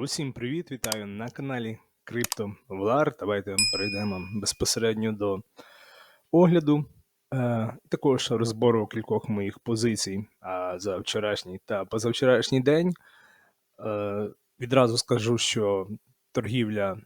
Усім привіт, вітаю на каналі Влар. Давайте перейдемо безпосередньо до огляду, е, також розбору кількох моїх позицій а, за вчорашній та позавчорашній день. Е, відразу скажу, що торгівля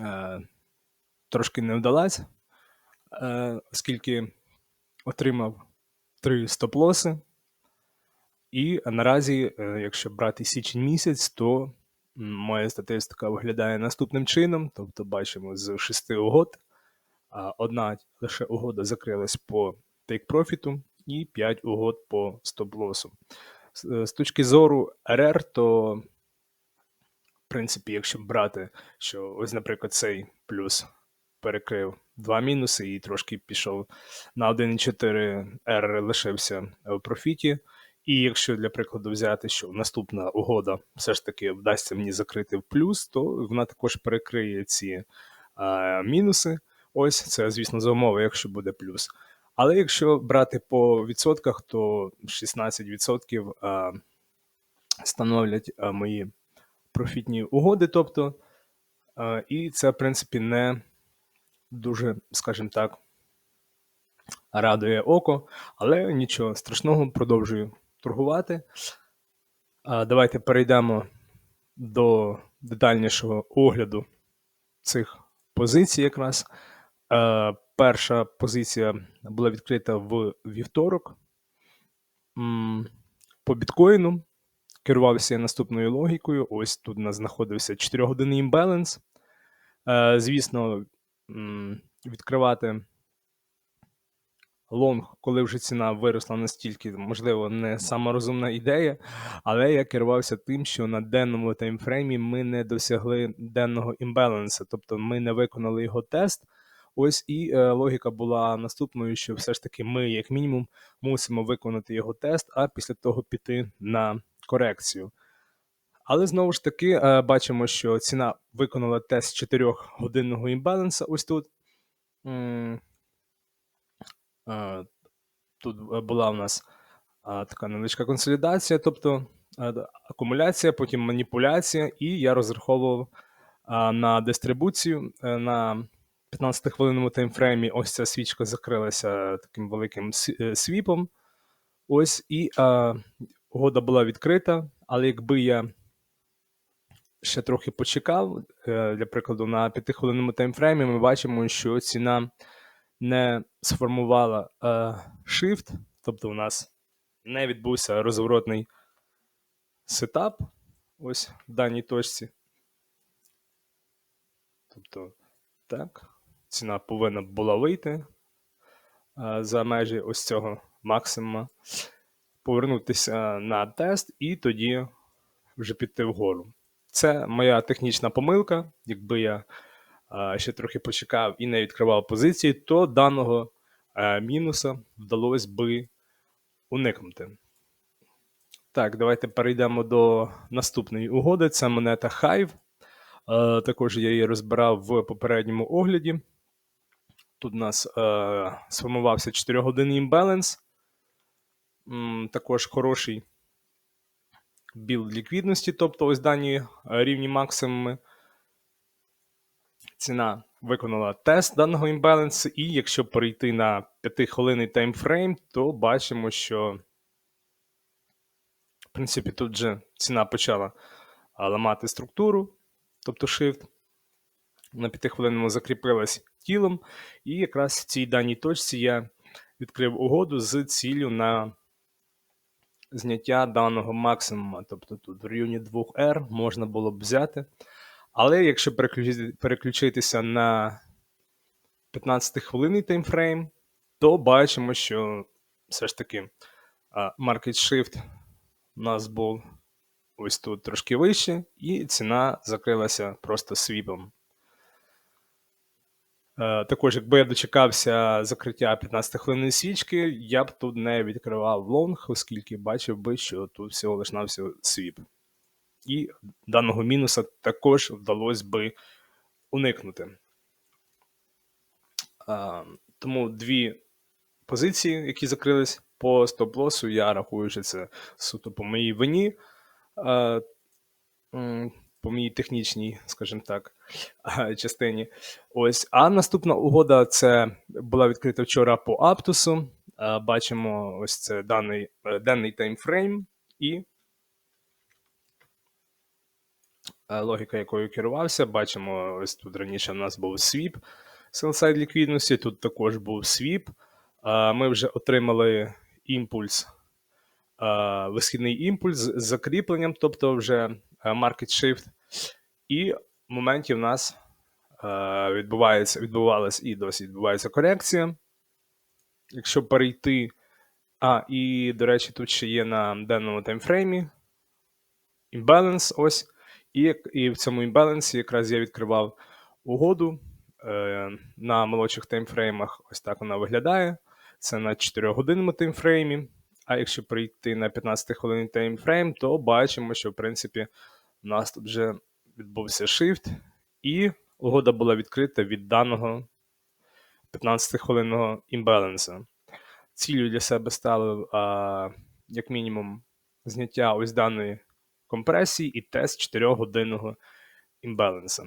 е, трошки не вдалась, е, оскільки отримав три стоп-лоси. І наразі, е, якщо брати січень місяць, то моя статистика виглядає наступним чином. Тобто, бачимо з шести угод, одна лише угода закрилась по тейк-профіту і 5 угод по стоп-лосу. Е, з точки зору РР, то, в принципі, якщо брати, що ось, наприклад, цей плюс перекрив два мінуси і трошки пішов на 1,4 R лишився в профіті. І якщо для прикладу взяти, що наступна угода все ж таки вдасться мені закрити в плюс, то вона також перекриє ці а, мінуси. Ось це, звісно, за умови, якщо буде плюс. Але якщо брати по відсотках, то 16% а, становлять а, мої профітні угоди. Тобто, а, і це, в принципі, не дуже, скажімо так, радує око, але нічого страшного, продовжую торгувати. А, Давайте перейдемо до детальнішого огляду цих позицій якраз. Е, Перша позиція була відкрита в вівторок. По біткоїну керувався я наступною логікою. Ось тут у нас знаходився 4-годинний імбаланс. Е, Звісно, відкривати лонг, коли вже ціна виросла настільки, можливо, не сама розумна ідея, але я керувався тим, що на денному таймфреймі ми не досягли денного імбалансу, тобто ми не виконали його тест. Ось і е, логіка була наступною, що все ж таки ми, як мінімум, мусимо виконати його тест, а після того піти на корекцію. Але знову ж таки е, бачимо, що ціна виконала тест 4-годинного імбаланса ось тут. Е, Тут е, була у нас така невеличка консолідація, тобто е, акумуляція, потім маніпуляція, і я розраховував на дистрибуцію е, на 15-хвилинному таймфреймі. Ось ця свічка закрилася таким великим е, свіпом. Ось і а, угода була відкрита, але якби я ще трохи почекав, е, для прикладу, на 5-хвилинному таймфреймі, ми бачимо, що ціна не сформувала е, shift, тобто у нас не відбувся розворотний сетап ось в даній точці. Тобто, так, ціна повинна була вийти е, за межі ось цього максимума, повернутися на тест і тоді вже піти вгору. Це моя технічна помилка. Якби я ще трохи почекав і не відкривав позиції, то даного е, мінуса вдалося би уникнути. Так, давайте перейдемо до наступної угоди. Це монета Hive. Е, також я її розбирав в попередньому огляді. Тут у нас е, сформувався 4-годинний імбаланс. Також хороший білд ліквідності, тобто ось дані рівні максимуми. Ціна виконала тест даного імбалансу, і якщо перейти на 5-хвилинний таймфрейм, то бачимо, що в принципі тут вже ціна почала ламати структуру, тобто shift. На 5-хвилинному закріпилась тілом, і якраз в цій даній точці я відкрив угоду з ціллю на зняття даного максимума. Тобто тут в районі 2R можна було б взяти. Але якщо переключити, переключитися на 15-хвилинний таймфрейм, то бачимо, що все ж таки market shift у нас був ось тут трошки вище, і ціна закрилася просто свіпом. Також, якби я дочекався закриття 15-хвилинної свічки, я б тут не відкривав лонг, оскільки бачив би, що тут всього лиш навсього свіп. І даного мінуса також вдалося би уникнути. Тому дві позиції, які закрились по стоп-лосу, я рахую, що це суто по моїй вині. По моїй технічній, скажімо так, частині. Ось. А наступна угода це була відкрита вчора по Аптусу. Бачимо ось це даний е, денний таймфрейм і е, логіка, якою керувався. Бачимо, ось тут раніше в нас був свіп sell-side ліквідності, тут також був свіп. Е, Ми вже отримали імпульс, е, висхідний імпульс з закріпленням, тобто вже е, market shift. І в моменті в нас е, відбувається, відбувалась і досі відбувається корекція. Якщо перейти. А, і, до речі, тут ще є на денному таймфреймі імбаланс. Ось. І, і в цьому імбалансі якраз я відкривав угоду е, на молодших таймфреймах. Ось так вона виглядає. Це на 4-годинному таймфреймі. А якщо перейти на 15 хвилин таймфрейм, то бачимо, що в принципі у нас тут вже відбувся shift, і угода була відкрита від даного 15-хвилинного імбаланса. Цілею для себе ставив, а, як мінімум, зняття ось даної компресії і тест 4-годинного імбаланса.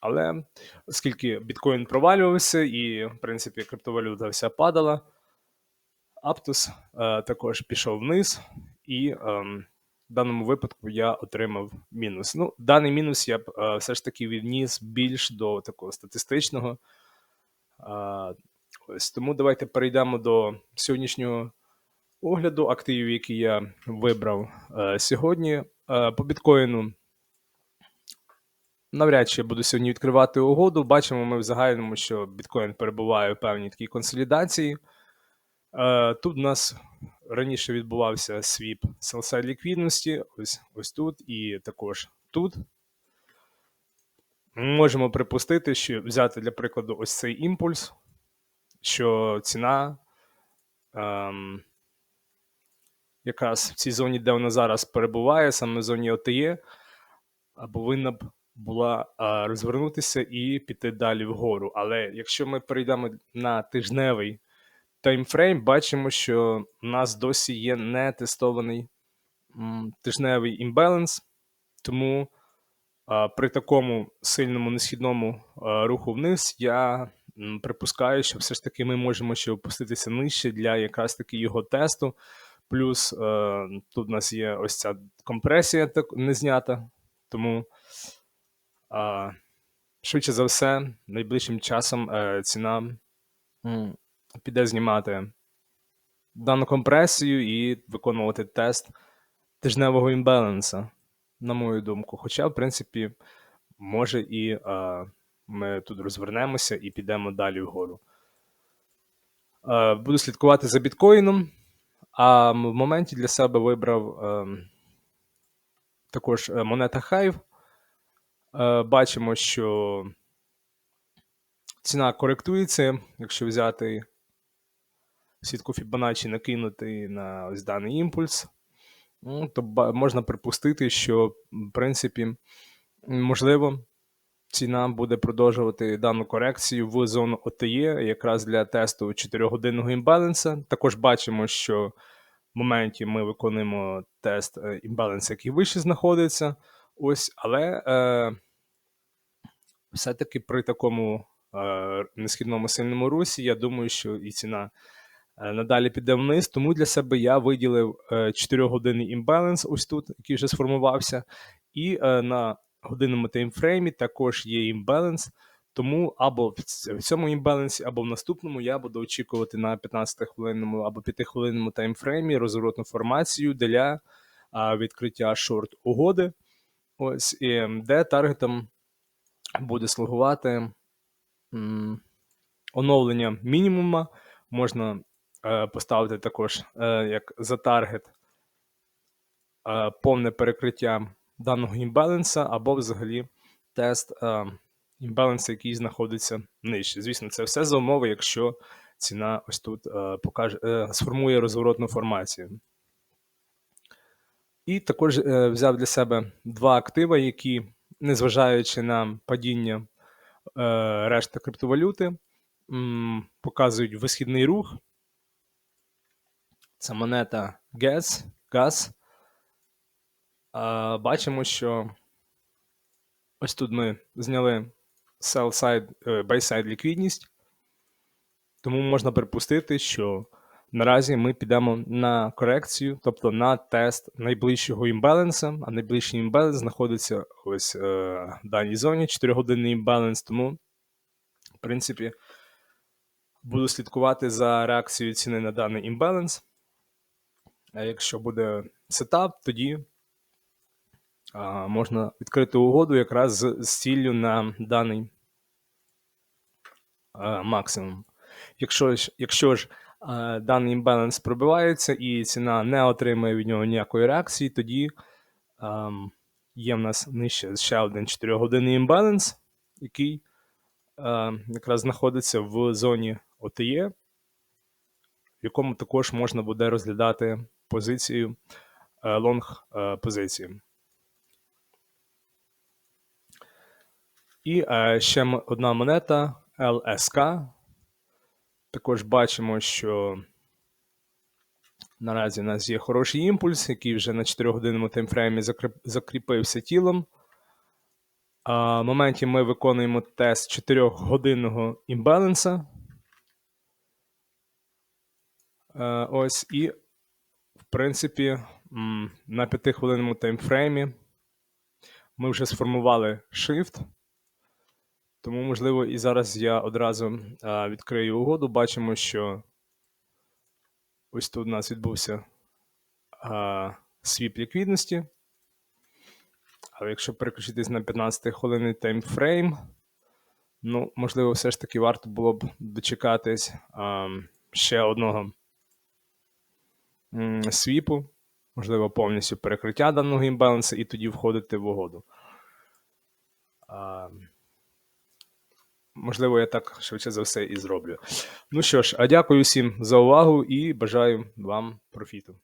Але оскільки біткоін провалювався і, в принципі, криптовалюта вся падала, Аптус е, також пішов вниз, і ем, в даному випадку я отримав мінус. Ну, даний мінус я б е, все ж таки відніс більш до такого статистичного. А, ось тому давайте перейдемо до сьогоднішнього огляду активів, які я вибрав е, сьогодні. Е, по біткоїну навряд чи я буду сьогодні відкривати угоду. Бачимо ми в загальному, що біткоін перебуває в певній такій консолідації. Е, тут у нас раніше відбувався свіп sell-side ліквідності, ось, ось тут і також тут. Ми можемо припустити, що взяти для прикладу ось цей імпульс, що ціна ем, якраз в цій зоні, де вона зараз перебуває, саме в зоні ОТЄ, повинна б була розвернутися і піти далі вгору. Але якщо ми перейдемо на тижневий таймфрейм, бачимо, що у нас досі є не тестований тижневий імбаланс, тому при такому сильному несхідному руху вниз я припускаю, що все ж таки ми можемо ще опуститися нижче для якраз таки його тесту. Плюс е, тут у нас є ось ця компресія так, не знята, тому е, швидше за все, найближчим часом е, ціна м, піде знімати дану компресію і виконувати тест тижневого імбаланса, на мою думку. Хоча, в принципі, може і е, ми тут розвернемося і підемо далі вгору. Е, буду слідкувати за біткоїном. А в моменті для себе вибрав е, також монета Hive. Е, бачимо, що ціна коректується, якщо взяти сітку Fibonacci, накинути на ось даний імпульс, ну, то можна припустити, що, в принципі, можливо, ціна буде продовжувати дану корекцію в зону OTE, якраз для тесту 4-годинного імбаланса. Також бачимо, що моменті ми виконуємо тест е, імбаланса, який вище знаходиться. Ось, але е, все-таки при такому е, несхідному сильному русі, я думаю, що і ціна е, надалі піде вниз. Тому для себе я виділив е, 4-годинний імбаланс, ось тут, який вже сформувався, і е, на годинному таймфреймі також є імбаланс. Тому або в цьому імбалансі, або в наступному я буду очікувати на 15-хвилинному або 5-хвилинному таймфреймі розворотну формацію для відкриття шорт угоди. Ось і, де таргетом буде слугувати м, оновлення мінімума. Можна е, поставити також е, як за таргет е, повне перекриття даного імбаланса, або взагалі тест е, імбаланса, який знаходиться нижче. Звісно, це все за умови, якщо ціна ось тут е, покаже, е, сформує розворотну формацію. І також е, взяв для себе два актива, які, незважаючи на падіння решти криптовалюти, показують висхідний рух. Це монета GAS. GAS. Бачимо, що Ось тут ми зняли sell side, е, buy side ліквідність, тому можна припустити, що наразі ми підемо на корекцію, тобто на тест найближчого імбаланса, а найближчий імбаланс знаходиться ось е, в даній зоні, 4-годинний імбаланс, тому, в принципі, буду слідкувати за реакцією ціни на даний імбаланс. А якщо буде сетап, тоді можна відкрити угоду якраз з, ціллю на даний максимум. Якщо ж, якщо ж даний імбаланс пробивається і ціна не отримує від нього ніякої реакції, тоді а, є в нас нижче ще один 4-годинний імбаланс, який а, якраз знаходиться в зоні ОТЄ, в якому також можна буде розглядати позицію е, лонг е, позиції. І е, ще одна монета LSK. Також бачимо, що наразі у нас є хороший імпульс, який вже на 4-годинному таймфреймі закріпився тілом. В моменті ми виконуємо тест 4-годинного імбаланса. Е, ось і, в принципі, на 5-хвилинному таймфреймі ми вже сформували shift. Тому, можливо, і зараз я одразу а, відкрию угоду. Бачимо, що ось тут у нас відбувся а, свіп ліквідності. Але якщо переключитись на 15 хвилинний таймфрейм, ну, можливо, все ж таки варто було б дочекатись а, ще одного м, свіпу, можливо, повністю перекриття даного імбалансу, і тоді входити в угоду. А, Можливо, я так швидше за все і зроблю. Ну що ж, а дякую всім за увагу і бажаю вам профіту.